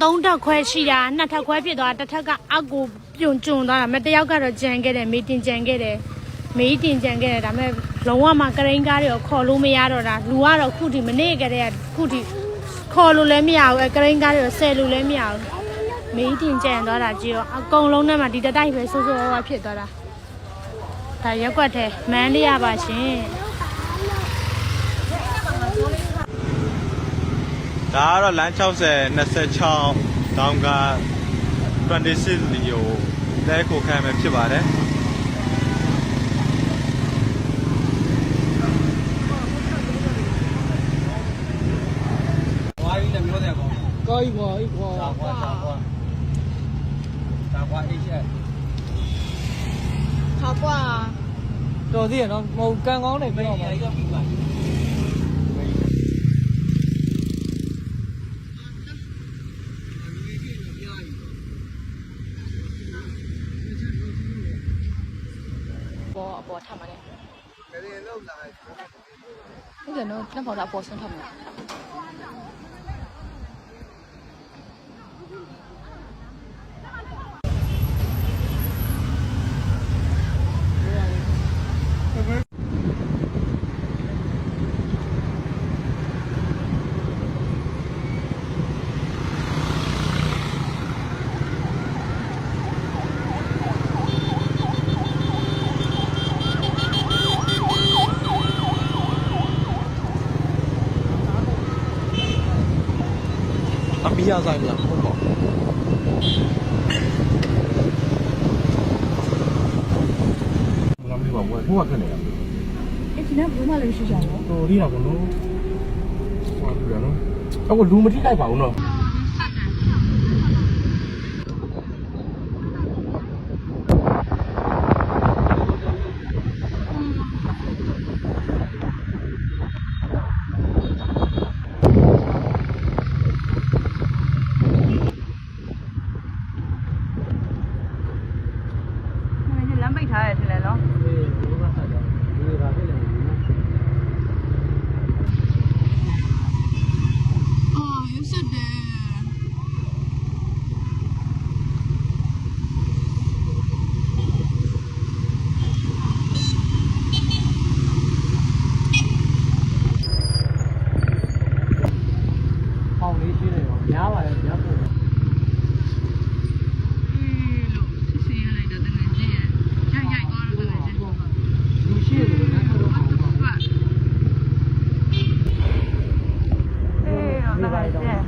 3ထပ်ခွဲရှိတာ2ထပ်ခွဲဖြစ်သွားတာတစ်ထပ်ကအကူပြုံကျွံသွားတာမတစ်ယောက်ကတော့ကြံခဲ့တယ်မီတင်ကြံခဲ့တယ်မေးတင်ကြံခဲ့တယ်ဒါပေမဲ့လုံးဝမှကရိန်းကားတွေကိုခေါ်လို့မရတော့တာလူကတော့ခုထိမနေကြတဲ့ခုထိခေါ်လို့လည်းမရဘူးအဲကရိန်းကားတွေကိုဆယ်လို့လည်းမရဘူးမေးတင်ကြံသွားတာကြည့်ရောအကုန်လုံးနဲ့မှဒီတစ်တိုက်ပဲဆိုးဆိုးဝါးဝါဖြစ်သွားတာဒါရက်ွက်ထဲမန်းလေးရပါရှင် ဒါကတော့လမ်း60 26တောင်က26လီယိုလဲကိုခံမယ်ဖြစ်ပါတယ်ဝါးကြီးလည်းပြောတယ်ကောကောင်းပြီကွာအေးကွာဒါကွာဒါကွာဒါကွာအိတ်ချက်ဟာကွာတော်သေးရနော်မဟုတ်ကန်ကောင်းနေမပြောင်းပါကြီးတော့ပြီးပါပေါ် ပေါ်ထပ်မှာလေဘယ်လိုလောက်လာဟုတ်တယ်နော်နှစ်ပေါ်တော့အပေါ်ဆုံးထပ်မှာ အမီးရဆိုင်မလားဟုတ်ပါငါမပြောဘူးဘုရားခက်နေတာအဲ့ဒီကဘယ်မှလည်းရှိကြတော့တော်ရီတာဘလို့ဟောပြရနော်အခုလူမထိလိုက်ပါဘူးနော် မိတ်ထားတယ်ထင်တယ်နော် Yeah.